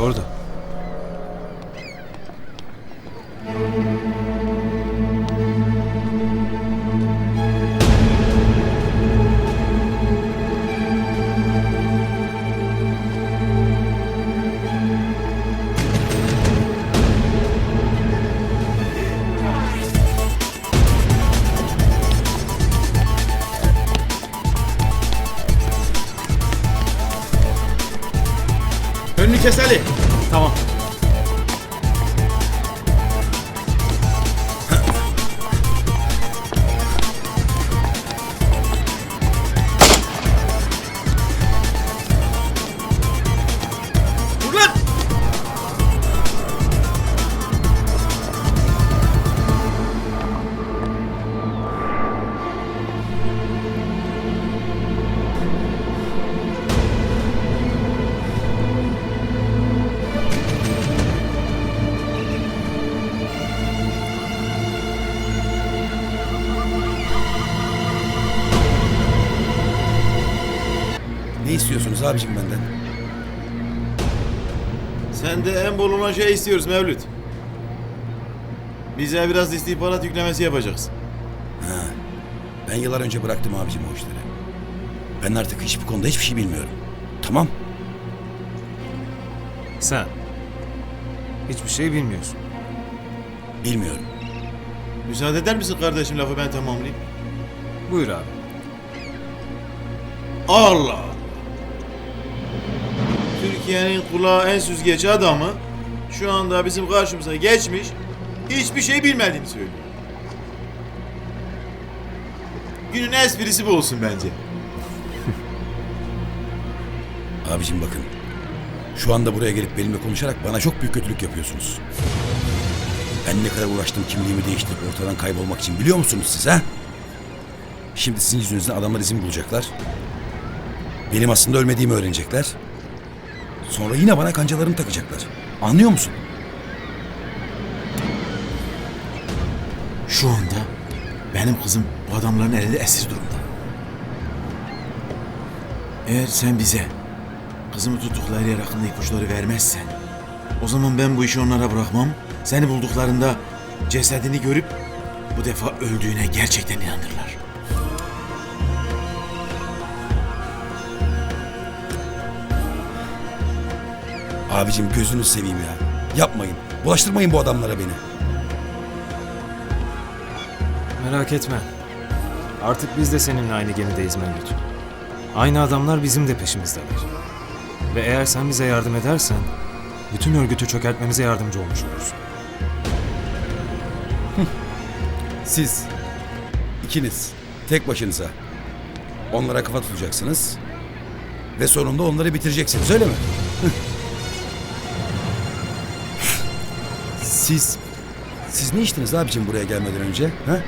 İşte orada. Önünü kes Ali. Tamam. Dur Ne istiyorsunuz abicim benden? Sen de en bol olan şey istiyoruz Mevlüt. Bize biraz istihbarat yüklemesi yapacaksın. Ben yıllar önce bıraktım abicim o işleri. Ben artık hiçbir konuda hiçbir şey bilmiyorum. Tamam. Sen. Hiçbir şey bilmiyorsun. Bilmiyorum. Müsaade eder misin kardeşim lafı ben tamamlayayım? Buyur abi. Allah. Türkiye'nin kulağı en süzgeç adamı şu anda bizim karşımıza geçmiş hiçbir şey bilmediğini söylüyor. Günün esprisi bu olsun bence. Abicim bakın. Şu anda buraya gelip benimle konuşarak bana çok büyük kötülük yapıyorsunuz. Ben ne kadar uğraştım kimliğimi değiştirip ortadan kaybolmak için biliyor musunuz siz ha? Şimdi sizin yüzünüzden adamlar izin bulacaklar. Benim aslında ölmediğimi öğrenecekler. Sonra yine bana kancalarını takacaklar. Anlıyor musun? Şu anda benim kızım bu adamların elinde esir durumda. Eğer sen bize kızımı tuttukları yer hakkında ipuçları vermezsen o zaman ben bu işi onlara bırakmam. Seni bulduklarında cesedini görüp bu defa öldüğüne gerçekten inanırlar. Abicim gözünü seveyim ya. Yapmayın. Bulaştırmayın bu adamlara beni. Merak etme. Artık biz de seninle aynı gemideyiz Mevlüt. Aynı adamlar bizim de peşimizdeler. Ve eğer sen bize yardım edersen, bütün örgütü çökertmemize yardımcı olmuş olursun. Siz ikiniz tek başınıza onlara kafa tutacaksınız ve sonunda onları bitireceksiniz öyle mi? Siz siz ne içtiniz abicim buraya gelmeden önce? Ha?